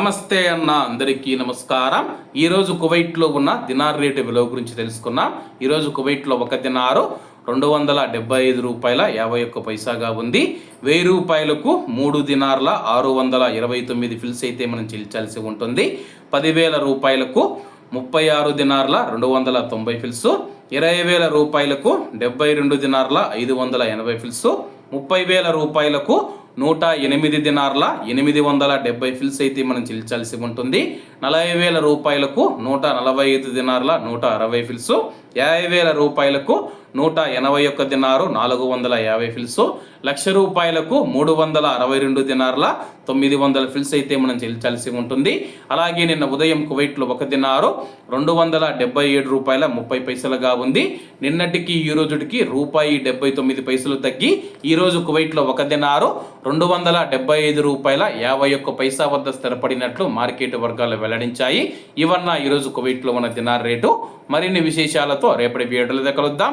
నమస్తే అన్న అందరికీ నమస్కారం. ఈరోజు కువైట్లో ఉన్న దినార్ రేటు విలువ గురించి తెలుసుకున్నాం ఈరోజు కువైట్లో ఒక దినారు రెండు వందల డెబ్బై ఐదు రూపాయల యాభై ఒక్క పైసాగా ఉంది. వెయ్యి రూపాయలకు మూడు దినార్ల ఆరు వందల ఇరవై తొమ్మిది ఫిల్స్ అయితే మనం చెల్లించాల్సి ఉంటుంది. పదివేల రూపాయలకు ముప్పై ఆరు దినార్ల రెండు వందల తొంభై ఫిల్స్ ఇరవై వేల రూపాయలకు డెబ్బై రెండు దినార్ల ఐదు వందల ఎనభై ఫిల్స్ ముప్పై వేల రూపాయలకు నూట ఎనిమిది దినార్ల ఎనిమిది వందల డెబ్బై ఫిల్స్ అయితే మనం చెల్లించాల్సి ఉంటుంది. నలభై వేల రూపాయలకు నూట నలభై ఐదు దినార్ల నూట అరవై ఫిల్స్. యాభై వేల రూపాయలకు నూట ఎనభై ఒక్క దినారు నాలుగు వందల యాభై ఫిల్స్ లక్ష రూపాయలకు మూడు వందల అరవై రెండు దినార్ల తొమ్మిది వందల ఫిల్స్ అయితే మనం చెల్లించాల్సి ఉంటుంది. అలాగే నిన్న ఉదయం కువైట్లో ఒక దినారు రెండు వందల డెబ్బై ఏడు రూపాయల ముప్పై పైసలుగా ఉంది. నిన్నటికి ఈ రోజుకి రూపాయి డెబ్బై తొమ్మిది పైసలు తగ్గి ఈరోజు కువైట్లో ఒక దినారు రెండు వందల డెబ్బై ఐదు రూపాయల యాభై ఒక్క పైసా వద్ద స్థిరపడినట్లు మార్కెట్ వర్గాలు వెల్లడించాయి. ఇవన్న ఈరోజు కువైట్లో ఉన్న దినార్ రేటు. మరిన్ని విశేషాలతో రేపటి వీడియోలో కలుద్దాం.